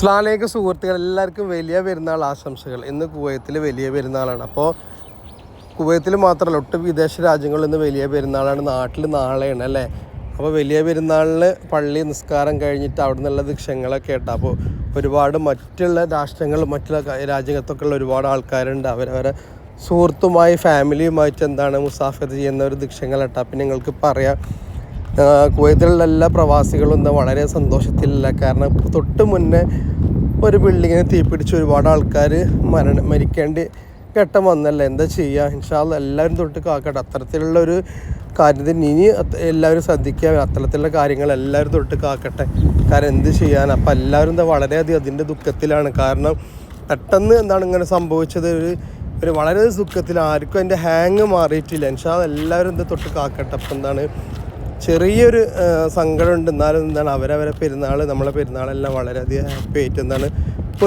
സ്ലാലേക്ക് സുഹൃത്തുക്കൾ എല്ലാവർക്കും വലിയ പെരുന്നാൾ ആശംസകൾ. ഇന്ന് കുവൈത്തിൽ വലിയ പെരുന്നാളാണ്. അപ്പോൾ കുവൈത്തിൽ മാത്രമല്ല ഒട്ട് വിദേശ രാജ്യങ്ങളിൽ ഇന്ന് വലിയ പെരുന്നാളാണ്. നാട്ടിൽ നാളെയാണ് അല്ലേ? അപ്പോൾ വലിയ പെരുന്നാളിന് പള്ളി നിസ്കാരം കഴിഞ്ഞിട്ട് അവിടെ നിന്നുള്ള ദൃശ്യങ്ങളൊക്കെ കേട്ടോ. അപ്പോൾ ഒരുപാട് മറ്റുള്ള രാഷ്ട്രങ്ങൾ മറ്റുള്ള രാജ്യത്തൊക്കെ ഉള്ള ഒരുപാട് ആൾക്കാരുണ്ട്. അവരവരെ സുഹൃത്തുമായി ഫാമിലിയുമായിട്ട് എന്താണ് മുസാഫർ ചെയ്യുന്ന ഒരു ദൃശ്യങ്ങൾ പിന്നെ നിങ്ങൾക്ക് പറയാം കുവൈത്തിലുള്ള എല്ലാ പ്രവാസികളും എന്താ വളരെ സന്തോഷത്തിലല്ല. കാരണം തൊട്ട് മുന്നേ ഒരു ബിൽഡിങ്ങിന് തീപിടിച്ച് ഒരുപാട് ആൾക്കാർ മരണ മരിക്കേണ്ടി ഘട്ടം വന്നല്ലേ? എന്താ ചെയ്യുക ഇൻഷാല്ല എല്ലാവരും തൊട്ട് കാക്കട്ടെ. അത്തരത്തിലുള്ള ഒരു കാര്യത്തിന് ഇനി എല്ലാവരും ശ്രദ്ധിക്കുക. അത്തരത്തിലുള്ള കാര്യങ്ങൾ എല്ലാവരും തൊട്ട് കാക്കട്ടെ. കാരണം എന്ത് ചെയ്യാൻ അപ്പം എല്ലാവരും എന്താ വളരെയധികം അതിന്റെ ദുഃഖത്തിലാണ്. കാരണം പെട്ടെന്ന് എന്താണ് ഇങ്ങനെ സംഭവിച്ചത്? ഒരു ഒരു വളരെ ദുഃഖത്തിൽ ആർക്കും അതിന്റെ ഹാങ് മാറിയിട്ടില്ല. ഇൻഷാ എല്ലാവരും എന്താ തൊട്ട് കാക്കട്ടെ. അപ്പം എന്താണ് ചെറിയൊരു സങ്കടം സങ്കടമുണ്ട്. എന്നാലും എന്താണ് അവരവരെ പെരുന്നാൾ നമ്മളെ പെരുന്നാളെല്ലാം വളരെയധികം ഹാപ്പി ആയിട്ട് എന്താണ്